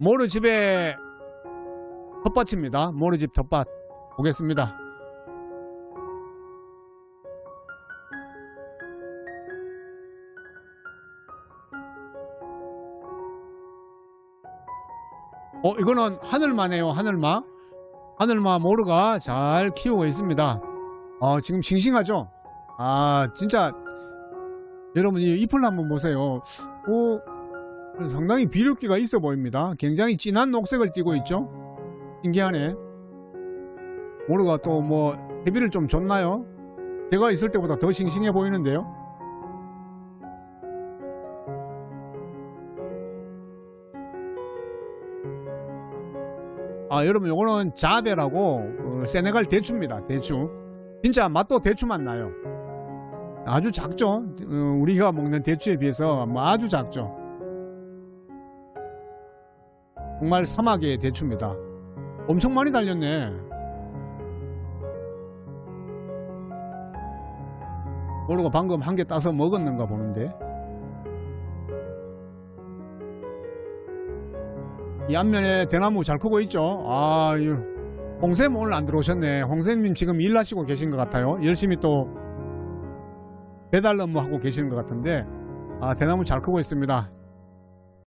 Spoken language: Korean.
모르집의 텃밭입니다. 모르집 텃밭. 보겠습니다. 어 이거는 하늘마네요 하늘마. 하늘마 모르가 잘 키우고 있습니다. 어 지금 싱싱하죠? 아 진짜. 여러분 이 잎을 한번 보세요. 어 상당히 비료기가 있어 보입니다. 굉장히 진한 녹색을 띠고 있죠? 신기하네. 모르가 또 뭐 대비를 좀 줬나요? 제가 있을 때보다 더 싱싱해 보이는데요? 아 여러분 요거는 자베라고 그 세네갈 대추입니다. 대추. 진짜 맛도 대추 맛 나요. 아주 작죠? 어, 우리가 먹는 대추에 비해서 뭐 아주 작죠 정말 사막의 대추입니다 엄청 많이 달렸네 모르고 방금 한 개 따서 먹었는가 보는데 이 앞면에 대나무 잘 크고 있죠. 아, 이 홍쌤 오늘 안 들어오셨네. 홍쌤님 지금 일하시고 계신 것 같아요. 열심히 또 배달 업무 하고 계시는 것 같은데, 아, 대나무 잘 크고 있습니다.